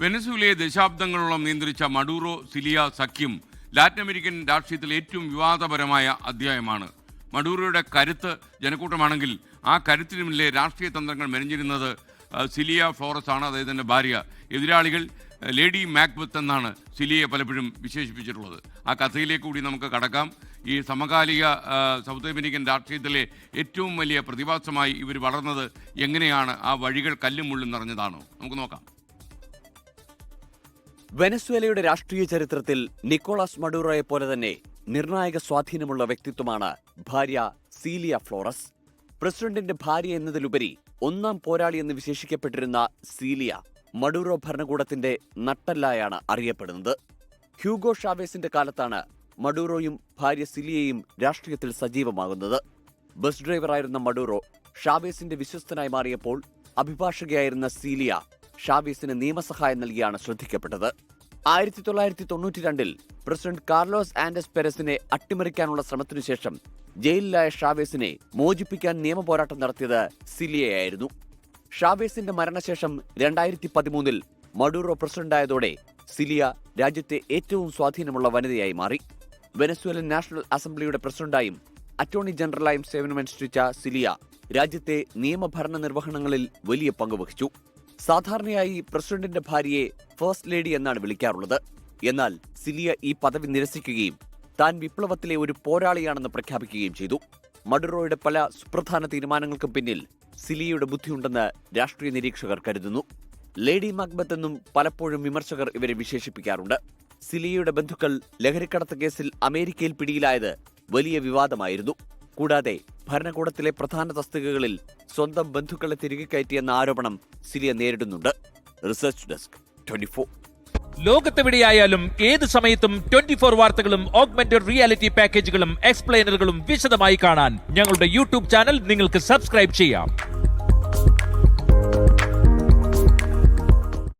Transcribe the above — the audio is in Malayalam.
വെനസ്വേലയെ ദശാബ്ദങ്ങളോളം നിയന്ത്രിച്ച മഡൂറോ സിലിയ സഖ്യം ലാറ്റിൻ അമേരിക്കൻ രാഷ്ട്രീയത്തിൽ ഏറ്റവും വിവാദപരമായ അധ്യായമാണ്. മഡൂറോയുടെ കരുത്ത് ജനക്കൂട്ടമാണെങ്കിൽ ആ കരുത്തിനുമില്ലേ രാഷ്ട്രീയ തന്ത്രങ്ങൾ മെനഞ്ഞിരുന്നത് സിലിയ ഫ്ലോറസ് ആണ് അദ്ദേഹത്തിന്റെ ഭാര്യ. എതിരാളികൾ ലേഡി മാക്ബത്ത് എന്നാണ് സിലിയെ പലപ്പോഴും വിശേഷിപ്പിച്ചിട്ടുള്ളത്. ആ കഥയിലേക്ക് കൂടി നമുക്ക് കടക്കാം. ഈ സമകാലിക സൗത്ത് അമേരിക്കൻ രാഷ്ട്രീയത്തിലെ ഏറ്റവും വലിയ പ്രതിഭാസമായി ഇവർ വളർന്നത് എങ്ങനെയാണ്? ആ വഴികൾ കല്ലും മുള്ളും നിറഞ്ഞതാണോ? നമുക്ക് നോക്കാം. വെനസ്വേലയുടെ രാഷ്ട്രീയ ചരിത്രത്തിൽ നിക്കോളാസ് മഡൂറോയെ പോലെ തന്നെ നിർണായക സ്വാധീനമുള്ള വ്യക്തിത്വമാണ് ഭാര്യ സീലിയ ഫ്ലോറസ്. പ്രസിഡന്റിന്റെ ഭാര്യ എന്നതിലുപരി ഒന്നാം പോരാളി എന്ന് വിശേഷിക്കപ്പെട്ടിരുന്ന സീലിയ മഡൂറോ ഭരണകൂടത്തിന്റെ നട്ടല്ലായാണ് അറിയപ്പെടുന്നത്. ഹ്യൂഗോ ഷാവേസിന്റെ കാലത്താണ് മഡൂറോയും ഭാര്യ സിലിയയും രാഷ്ട്രീയത്തിൽ സജീവമാകുന്നത്. ബസ് ഡ്രൈവറായിരുന്ന മഡൂറോ ഷാവേസിന്റെ വിശ്വസ്തനായി മാറിയപ്പോൾ അഭിഭാഷകയായിരുന്ന സീലിയ ഷാവേസിന് നിയമസഹായം നൽകിയാണ് ശ്രദ്ധിക്കപ്പെട്ടത്. ആയിരത്തി തൊള്ളായിരത്തി തൊണ്ണൂറ്റി രണ്ടിൽ പ്രസിഡന്റ് കാർലോസ് ആൻഡസ് പെരസിനെ അട്ടിമറിക്കാനുള്ള ശ്രമത്തിനു ശേഷം ജയിലിലായ ഷാവേസിനെ മോചിപ്പിക്കാൻ നിയമപോരാട്ടം നടത്തിയത് സിലിയയായിരുന്നു ഷാവേസിന്റെ മരണശേഷം രണ്ടായിരത്തി പതിമൂന്നിൽ മഡൂറോ പ്രസിഡന്റായതോടെ സിലിയ രാജ്യത്തെ ഏറ്റവും സ്വാധീനമുള്ള വനിതയായി മാറി. വെനസ്വേലൻ നാഷണൽ അസംബ്ലിയുടെ പ്രസിഡന്റായും അറ്റോർണി ജനറലായും സേവനമനുഷ്ഠിച്ച സിലിയ രാജ്യത്തെ നിയമഭരണ നിർവഹണങ്ങളിൽ വലിയ പങ്കുവഹിച്ചു സാധാരണയായി പ്രസിഡന്റിന്റെ ഭാര്യയെ ഫസ്റ്റ് ലേഡി എന്നാണ് വിളിക്കാറുള്ളത്. എന്നാൽ സിലിയ ഈ പദവി നിരസിക്കുകയും താൻ വിപ്ലവത്തിലെ ഒരു പോരാളിയാണെന്ന് പ്രഖ്യാപിക്കുകയും ചെയ്തു. മഡുറോയുടെ പല സുപ്രധാന തീരുമാനങ്ങൾക്കും പിന്നിൽ സിലിയയുടെ ബുദ്ധിയുണ്ടെന്ന് രാഷ്ട്രീയ നിരീക്ഷകർ കരുതുന്നു. ലേഡി മക്ബത്ത് എന്നും പലപ്പോഴും വിമർശകർ ഇവരെ വിശേഷിപ്പിക്കാറുണ്ട്. സിലിയയുടെ ബന്ധുക്കൾ ലഹരിക്കടത്ത് കേസിൽ അമേരിക്കയിൽ പിടിയിലായത് വലിയ വിവാദമായിരുന്നു. കൂടാതെ ഭരണകൂടത്തിലെ പ്രധാന തസ്തികകളിൽ സ്വന്തം ബന്ധുക്കളെ തിരികെ കയറ്റിയെന്ന ആരോപണം സിലിയ നേരിടുന്നുണ്ട്. റിസർച്ച് ഡെസ്ക് ട്വന്റി ലോകത്തെവിടെയായാലും ഏത് സമയത്തും ട്വന്റി ഫോർ വാർത്തകളും ഓഗ്മെന്റഡ് റിയാലിറ്റി പാക്കേജുകളും എക്സ്പ്ലെയിനറുകളും വിശദമായി കാണാൻ ഞങ്ങളുടെ യൂട്യൂബ് ചാനൽ നിങ്ങൾക്ക് സബ്സ്ക്രൈബ് ചെയ്യാം.